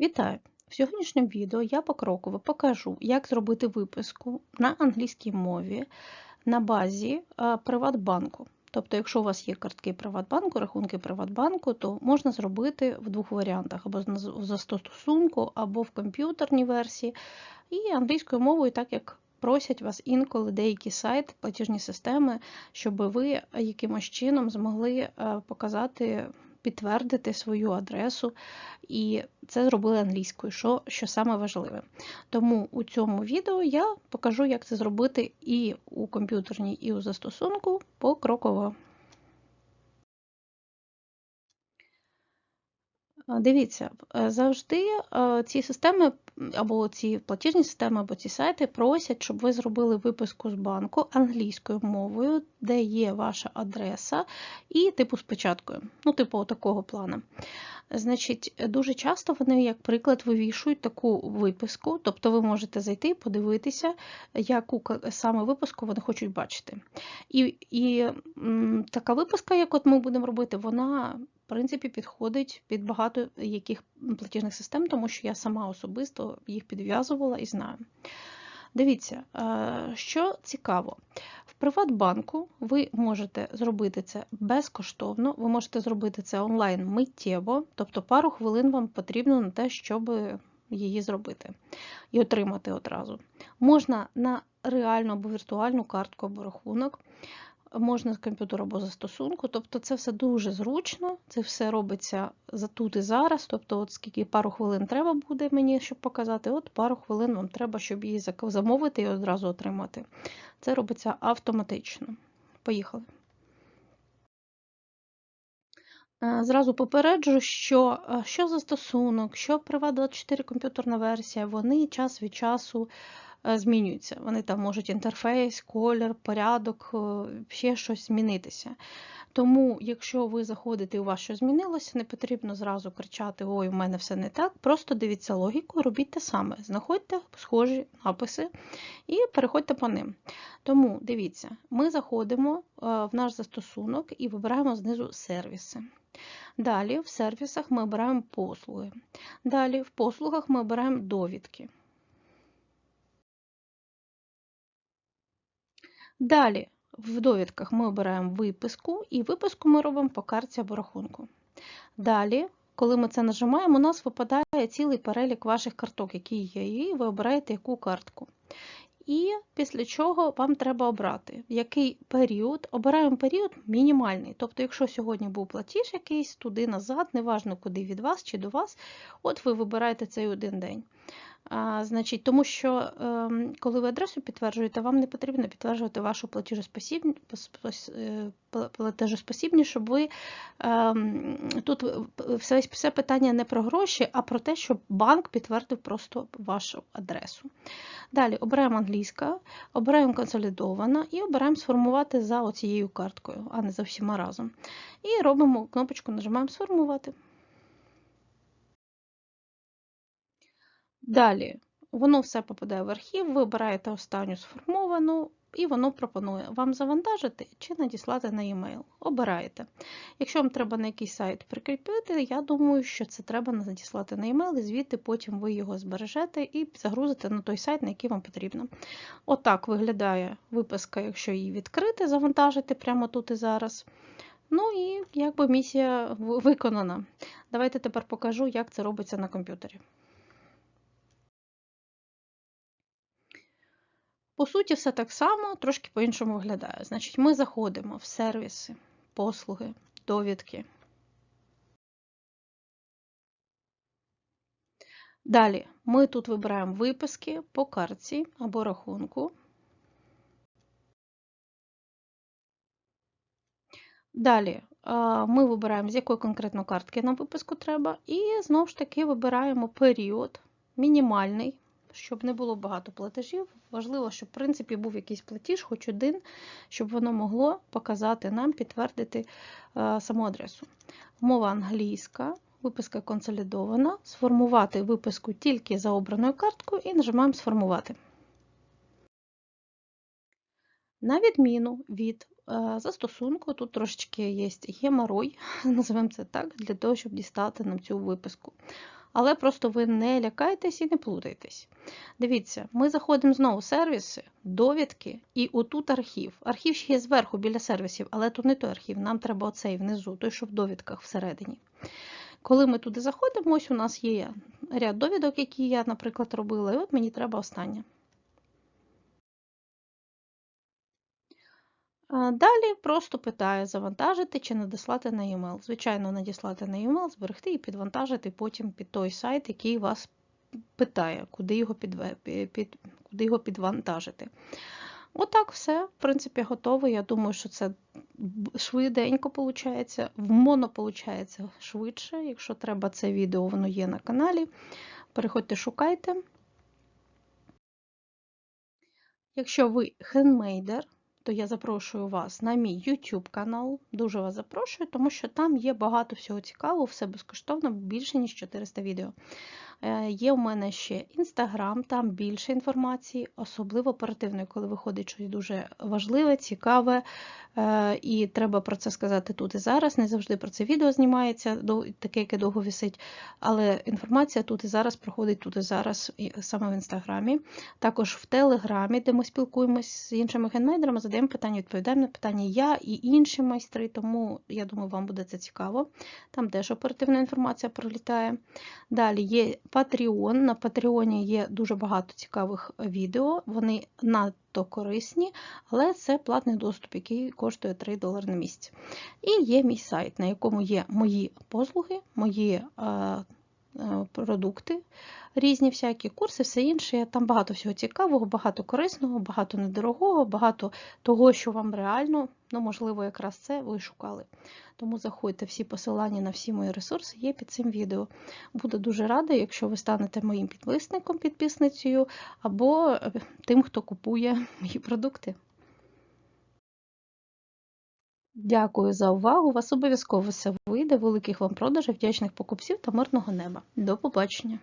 Вітаю! В сьогоднішньому відео я покроково покажу, як зробити виписку на англійській мові на базі е, Приватбанку. Тобто, якщо у вас є картки Приватбанку, рахунки Приватбанку, то можна зробити в двох варіантах: або в застосунку, або в комп'ютерній версії, і англійською мовою, так як просять вас інколи деякі сайти, платіжні системи, щоб ви якимось чином змогли е, показати підтвердити свою адресу, і це зробили англійською, що що саме важливе. Тому у цьому відео я покажу, як це зробити і у комп'ютерній, і у застосунку покроково. Дивіться, е, завжди е, ці системи, або ці платіжні системи, або ці сайти просять, щоб ви зробили виписку з банку англійською мовою, де є ваша адреса, і типу з печаткою. Ну, типу, такого плану. Значить, дуже часто вони, як приклад, вивішують таку виписку, тобто ви можете зайти і подивитися, яку саме виписку вони хочуть бачити. І і така виписка, як от ми будемо робити, вона принципі, підходить під багато яких платіжних систем, тому що я сама особисто їх підв'язувала і знаю. Дивіться, е, що цікаво, в Приватбанку ви можете зробити це безкоштовно, ви можете зробити це онлайн миттєво, тобто пару хвилин вам потрібно на те, щоб її зробити і отримати одразу. Можна на реальну або віртуальну картку або рахунок можна з комп'ютера або застосунку. Тобто це все дуже зручно, це все робиться за тут і зараз. Тобто, от скільки пару хвилин треба буде мені, щоб показати, от пару хвилин вам треба, щоб її замовити і одразу отримати. Це робиться автоматично. Поїхали. Е, зразу попереджу, що е, що застосунок, що Privat24 комп'ютерна версія, вони час від часу змінюються. Вони там можуть інтерфейс, колір, порядок, е, ще щось змінитися. Тому, якщо ви заходите і у вас щось змінилося, не потрібно зразу кричати Ой, у мене все не так. Просто дивіться логіку, робіть те саме. Знаходьте схожі написи і переходьте по ним. Тому дивіться, ми заходимо е, в наш застосунок і вибираємо знизу сервіси. Далі в сервісах ми обираємо послуги. Далі в послугах ми обираємо довідки. Далі в довідках ми обираємо виписку, і виписку ми робимо по карті або рахунку. Далі, коли ми це нажимаємо, у нас випадає цілий перелік ваших карток, які є, і ви обираєте яку картку. І після чого вам треба обрати, який період. Обираємо період мінімальний. Тобто, якщо сьогодні був платіж якийсь туди-назад, неважно куди від вас чи до вас, от ви вибираєте цей один день. Значить, Тому що, е, коли ви адресу підтверджуєте, вам не потрібно підтверджувати вашу е, платежоспосібність, щоб ви е, тут все, все питання не про гроші, а про те, щоб банк підтвердив просто вашу адресу. Далі обираємо англійська, обираємо консолідована і обираємо сформувати за оцією карткою, а не за всіма разом. І робимо кнопочку, нажимаємо Сформувати. Далі воно все попадає в архів, ви обираєте останню сформовану, і воно пропонує вам завантажити чи надіслати на e-mail. Обираєте. Якщо вам треба на якийсь сайт прикріпити, я думаю, що це треба надіслати на e-mail, і звідти потім ви його збережете і загрузите на той сайт, на який вам потрібно. Отак виглядає виписка, якщо її відкрити, завантажити прямо тут і зараз. Ну і якби місія виконана. Давайте тепер покажу, як це робиться на комп'ютері. По суті, все так само, трошки по-іншому виглядає. Значить, ми заходимо в сервіси, послуги, довідки. Далі ми тут вибираємо виписки по картці або рахунку. Далі ми вибираємо, з якої конкретно картки нам виписку треба, і знову ж таки вибираємо період мінімальний щоб не було багато платежів. Важливо, щоб в принципі був якийсь платіж, хоч один, щоб воно могло показати нам, підтвердити е, саму адресу. Мова англійська, виписка консолідована, сформувати виписку тільки за обраною карткою і нажимаємо Сформувати. На відміну від е, застосунку, тут трошечки є геморой, називаємо це так, для того, щоб дістати нам цю виписку. Але просто ви не лякайтесь і не плутайтесь. Дивіться, ми заходимо знову в сервіси, довідки і отут архів. Архів ще є зверху біля сервісів, але тут не той архів, нам треба оцей внизу, той, що в довідках всередині. Коли ми туди заходимо, ось у нас є ряд довідок, які я, наприклад, робила, і от мені треба остання. Далі просто питає завантажити чи надіслати на e-mail. Звичайно, надіслати на e-mail, зберегти і підвантажити потім під той сайт, який вас питає, куди його підве, під, куди його підвантажити. Отак все, в принципі, готово. Я думаю, що це швиденько виходить, в моно виходить швидше. Якщо треба це відео, воно є на каналі. Переходьте, шукайте. Якщо ви хендмейдер, то я запрошую вас на мій YouTube канал. Дуже вас запрошую, тому що там є багато всього цікавого, все безкоштовно, більше ніж 400 відео. Е, є у мене ще інстаграм, там більше інформації, особливо оперативної, коли виходить щось дуже важливе, цікаве, е, і треба про це сказати тут і зараз. Не завжди про це відео знімається, таке, яке довго висить, але інформація тут і зараз проходить тут і зараз, саме в інстаграмі. Також в Телеграмі, де ми спілкуємося з іншими генмейдерами, задаємо питання, відповідаємо на питання я і інші майстри, тому я думаю, вам буде це цікаво. Там теж оперативна інформація пролітає. Далі є Patreon. На Patreon є дуже багато цікавих відео, вони надто корисні, але це платний доступ, який коштує 3 долари на місяць. І є мій сайт, на якому є мої послуги, мої е, е, продукти, різні всякі курси, все інше. Там багато всього цікавого, багато корисного, багато недорогого, багато того, що вам реально, ну, можливо, якраз це ви шукали. Тому заходьте, всі посилання на всі мої ресурси є під цим відео. Буду дуже рада, якщо ви станете моїм підписником, підписницею, або е, тим, хто купує мої продукти. Дякую за увагу! У вас обов'язково все вийде. Великих вам продажів, вдячних покупців та мирного неба. До побачення!